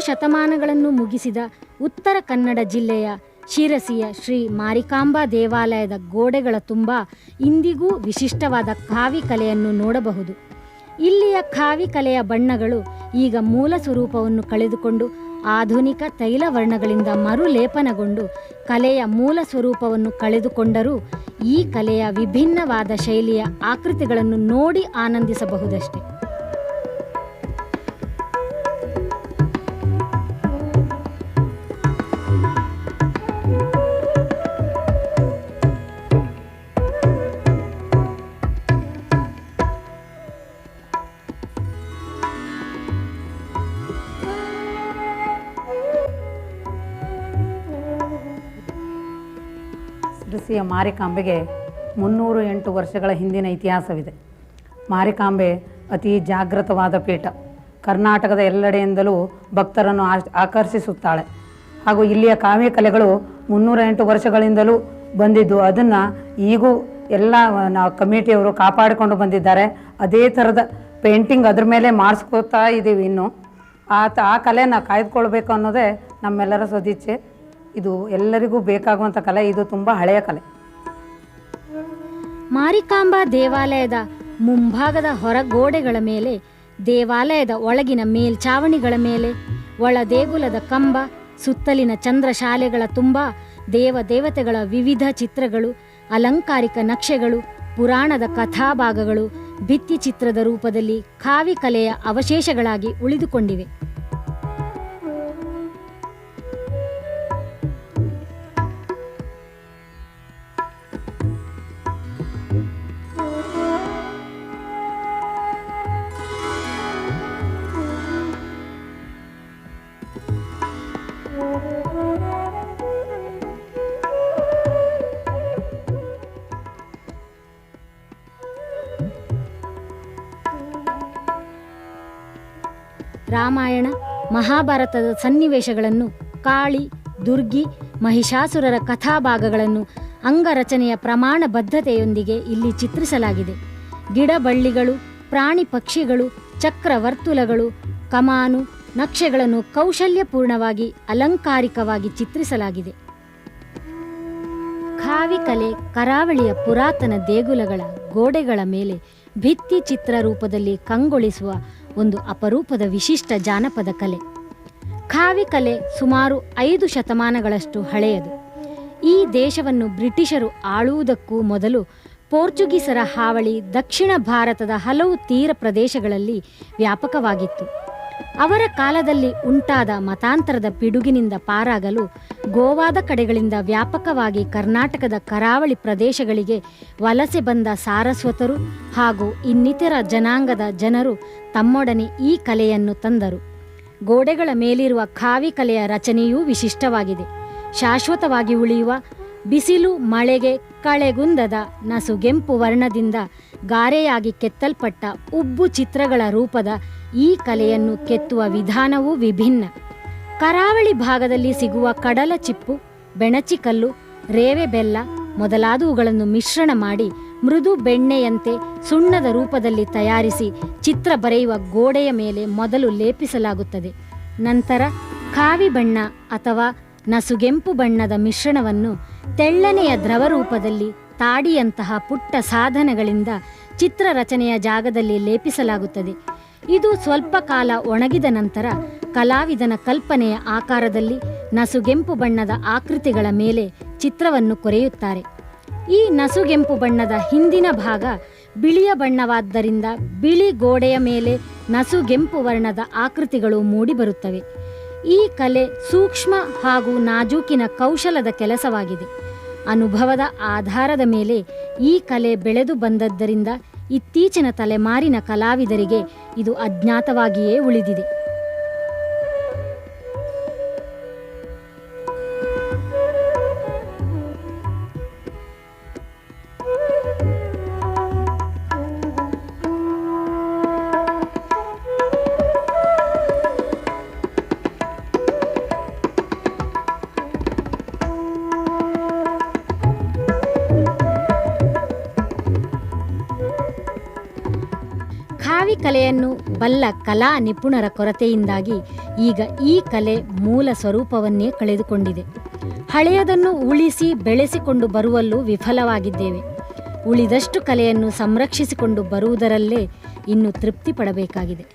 ಶತಮಾನಗಳನ್ನು ಮುಗಿಸಿದ ಉತ್ತರ ಕನ್ನಡ ಜಿಲ್ಲೆಯ ಶಿರಸಿಯ ಶ್ರೀ ಮಾರಿಕಾಂಬಾ ದೇವಾಲಯದ ಗೋಡೆಗಳ ತುಂಬ ಇಂದಿಗೂ ವಿಶಿಷ್ಟವಾದ ಕಾವಿ ಕಲೆಯನ್ನು ನೋಡಬಹುದು. ಇಲ್ಲಿಯ ಕಾವಿ ಕಲೆಯ ಬಣ್ಣಗಳು ಈಗ ಮೂಲ ಸ್ವರೂಪವನ್ನು ಕಳೆದುಕೊಂಡು ಆಧುನಿಕ ತೈಲ ವರ್ಣಗಳಿಂದ ಮರುಲೇಪನಗೊಂಡು ಕಲೆಯ ಮೂಲ ಸ್ವರೂಪವನ್ನು ಕಳೆದುಕೊಂಡರೂ ಈ ಕಲೆಯ ವಿಭಿನ್ನವಾದ ಶೈಲಿಯ ಆಕೃತಿಗಳನ್ನು ನೋಡಿ ಆನಂದಿಸಬಹುದಷ್ಟೆ. ಶಿರಸಿಯ ಮಾರಿಕಾಂಬೆಗೆ ಮುನ್ನೂರು ಎಂಟು ವರ್ಷಗಳ ಹಿಂದಿನ ಇತಿಹಾಸವಿದೆ. ಮಾರಿಕಾಂಬೆ ಅತಿ ಜಾಗೃತವಾದ ಪೀಠ. ಕರ್ನಾಟಕದ ಎಲ್ಲೆಡೆಯಿಂದಲೂ ಭಕ್ತರನ್ನು ಆಕರ್ಷಿಸುತ್ತಾಳೆ. ಹಾಗೂ ಇಲ್ಲಿಯ ಕಾವ್ಯ ಕಲೆಗಳು ಮುನ್ನೂರ ಎಂಟು ವರ್ಷಗಳಿಂದಲೂ ಬಂದಿದ್ದು, ಅದನ್ನು ಈಗೂ ಎಲ್ಲ ನಾವು ಕಮಿಟಿಯವರು ಕಾಪಾಡಿಕೊಂಡು ಬಂದಿದ್ದಾರೆ. ಅದೇ ಥರದ ಪೇಂಟಿಂಗ್ ಅದ್ರ ಮೇಲೆ ಮಾಡಿಸ್ಕೋತಾ ಇದ್ದೀವಿ ಇನ್ನು. ಆ ಆ ಕಲೆನ ಕಾಯ್ದುಕೊಳ್ಬೇಕು ಅನ್ನೋದೇ ನಮ್ಮೆಲ್ಲರ ಸದಿಚ್ಛೆ ಇದು ಎಲ್ಲರಿಗೂ ಬೇಕಾಗುವಂಥ ಕಲೆ, ಇದು ತುಂಬ ಹಳೆಯ ಕಲೆ. ಮಾರಿಕಾಂಬಾ ದೇವಾಲಯದ ಮುಂಭಾಗದ ಹೊರಗೋಡೆಗಳ ಮೇಲೆ, ದೇವಾಲಯದ ಒಳಗಿನ ಮೇಲ್ಛಾವಣಿಗಳ ಮೇಲೆ ಒಳ ದೇಗುಲದ ಕಂಬ, ಸುತ್ತಲಿನ ಚಂದ್ರಶಾಲೆಗಳ ತುಂಬ ದೇವ ದೇವತೆಗಳ ವಿವಿಧ ಚಿತ್ರಗಳು, ಅಲಂಕಾರಿಕ ನಕ್ಷೆಗಳು, ಪುರಾಣದ ಕಥಾಭಾಗಗಳು ಭಿತ್ತಿ ಚಿತ್ರದ ರೂಪದಲ್ಲಿ ಕಾವಿ ಕಲೆಯ ಅವಶೇಷಗಳಾಗಿ ಉಳಿದುಕೊಂಡಿವೆ. ರಾಮಾಯಣ, ಮಹಾಭಾರತದ ಸನ್ನಿವೇಶಗಳನ್ನು ಕಾಳಿ, ದುರ್ಗಿ, ಮಹಿಷಾಸುರರ ಕಥಾಭಾಗಗಳನ್ನು ಅಂಗರಚನೆಯ ಪ್ರಮಾಣಬದ್ಧತೆಯೊಂದಿಗೆ ಇಲ್ಲಿ ಚಿತ್ರಿಸಲಾಗಿದೆ. ಗಿಡ ಬಳ್ಳಿಗಳು, ಪ್ರಾಣಿ ಪಕ್ಷಿಗಳು ಚಕ್ರ ವರ್ತುಲಗಳು ಕಮಾನು, ನಕ್ಷೆಗಳನ್ನು ಕೌಶಲ್ಯಪೂರ್ಣವಾಗಿ ಅಲಂಕಾರಿಕವಾಗಿ ಚಿತ್ರಿಸಲಾಗಿದೆ. ಖಾವಿ ಕಲೆ ಕರಾವಳಿಯ ಪುರಾತನ ದೇಗುಲಗಳ ಗೋಡೆಗಳ ಮೇಲೆ ಭಿತ್ತಿ ಚಿತ್ರ ರೂಪದಲ್ಲಿ ಕಂಗೊಳಿಸುವ ಒಂದು ಅಪರೂಪದ ವಿಶಿಷ್ಟ ಜಾನಪದ ಕಲೆ. ಖಾವಿ ಕಲೆ ಸುಮಾರು ಐದು ಶತಮಾನಗಳಷ್ಟು ಹಳೆಯದು. ಈ ದೇಶವನ್ನು ಬ್ರಿಟಿಷರು ಆಳುವುದಕ್ಕೂ ಮೊದಲು ಪೋರ್ಚುಗೀಸರ ಹಾವಳಿ ದಕ್ಷಿಣ ಭಾರತದ ಹಲವು ತೀರ ಪ್ರದೇಶಗಳಲ್ಲಿ ವ್ಯಾಪಕವಾಗಿತ್ತು. ಅವರ ಕಾಲದಲ್ಲಿ ಉಂಟಾದ ಮತಾಂತರದ ಪಿಡುಗಿನಿಂದ ಪಾರಾಗಲು ಗೋವಾದ ಕಡೆಗಳಿಂದ ವ್ಯಾಪಕವಾಗಿ ಕರ್ನಾಟಕದ ಕರಾವಳಿ ಪ್ರದೇಶಗಳಿಗೆ ವಲಸೆ ಬಂದ ಸಾರಸ್ವತರು ಹಾಗೂ ಇನ್ನಿತರ ಜನಾಂಗದ ಜನರು ತಮ್ಮೊಡನೆ ಈ ಕಲೆಯನ್ನು ತಂದರು. ಗೋಡೆಗಳ ಮೇಲಿರುವ ಖಾವಿ ಕಲೆಯ ರಚನೆಯೂ ವಿಶಿಷ್ಟವಾಗಿದೆ. ಶಾಶ್ವತವಾಗಿ ಉಳಿಯುವ ಬಿಸಿಲು, ಮಳೆಗೆ ಕಳೆಗುಂದದ ನಸುಗೆಂಪು ವರ್ಣದಿಂದ ಗಾರೆಯಾಗಿ ಕೆತ್ತಲ್ಪಟ್ಟ ಉಬ್ಬು ಚಿತ್ರಗಳ ರೂಪದ ಈ ಕಲೆಯನ್ನು ಕೆತ್ತುವ ವಿಧಾನವೂ ವಿಭಿನ್ನ. ಕರಾವಳಿ ಭಾಗದಲ್ಲಿ ಸಿಗುವ ಕಡಲ ಚಿಪ್ಪು ಬೆಣಚಿಕಲ್ಲು ರೇವೆ ಬೆಲ್ಲ ಮೊದಲಾದವುಗಳನ್ನು ಮಿಶ್ರಣ ಮಾಡಿ ಮೃದು ಬೆಣ್ಣೆಯಂತೆ ಸುಣ್ಣದ ರೂಪದಲ್ಲಿ ತಯಾರಿಸಿ ಚಿತ್ರ ಬರೆಯುವ ಗೋಡೆಯ ಮೇಲೆ ಮೊದಲು ಲೇಪಿಸಲಾಗುತ್ತದೆ. ನಂತರ ಕಾವಿ ಬಣ್ಣ ಅಥವಾ ನಸುಗೆಂಪು ಬಣ್ಣದ ಮಿಶ್ರಣವನ್ನು ತೆಳ್ಳನೆಯ ದ್ರವ ರೂಪದಲ್ಲಿ ತಾಡಿಯಂತಹ ಪುಟ್ಟ ಸಾಧನಗಳಿಂದ ಚಿತ್ರ ರಚನೆಯ ಜಾಗದಲ್ಲಿ ಲೇಪಿಸಲಾಗುತ್ತದೆ. ಇದು ಸ್ವಲ್ಪ ಕಾಲ ಒಣಗಿದ ನಂತರ ಕಲಾವಿದನ ಕಲ್ಪನೆಯ ಆಕಾರದಲ್ಲಿ ನಸುಗೆಂಪು ಬಣ್ಣದ ಆಕೃತಿಗಳ ಮೇಲೆ ಚಿತ್ರವನ್ನು ಕೊರೆಯುತ್ತಾರೆ. ಈ ನಸುಗೆಂಪು ಬಣ್ಣದ ಹಿಂದಿನ ಭಾಗ ಬಿಳಿಯ ಬಣ್ಣವಾದ್ದರಿಂದ ಬಿಳಿ ಗೋಡೆಯ ಮೇಲೆ ನಸುಗೆಂಪು ವರ್ಣದ ಆಕೃತಿಗಳು ಮೂಡಿಬರುತ್ತವೆ. ಈ ಕಲೆ ಸೂಕ್ಷ್ಮ ಹಾಗೂ ನಾಜೂಕಿನ ಕೌಶಲದ ಕೆಲಸವಾಗಿದೆ. ಅನುಭವದ ಆಧಾರದ ಮೇಲೆ ಈ ಕಲೆ ಬೆಳೆದು ಬಂದದ್ದರಿಂದ ಇತ್ತೀಚಿನ ತಲೆಮಾರಿನ ಕಲಾವಿದರಿಗೆ ಇದು ಅಜ್ಞಾತವಾಗಿಯೇ ಉಳಿದಿದೆ. ಖಾವಿ ಕಲೆಯನ್ನು ಬಲ್ಲ ಕಲಾ ನಿಪುಣರ ಕೊರತೆಯಿಂದಾಗಿ ಈಗ ಈ ಕಲೆ ಮೂಲ ಸ್ವರೂಪವನ್ನೇ ಕಳೆದುಕೊಂಡಿದೆ. ಹಳೆಯದನ್ನು ಉಳಿಸಿ ಬೆಳೆಸಿಕೊಂಡು ಬರುವಲ್ಲೂ ವಿಫಲವಾಗಿದ್ದೇವೆ. ಉಳಿದಷ್ಟು ಕಲೆಯನ್ನು ಸಂರಕ್ಷಿಸಿಕೊಂಡು ಬರುವುದರಲ್ಲೇ ಇನ್ನು ತೃಪ್ತಿ ಪಡಬೇಕಾಗಿದೆ.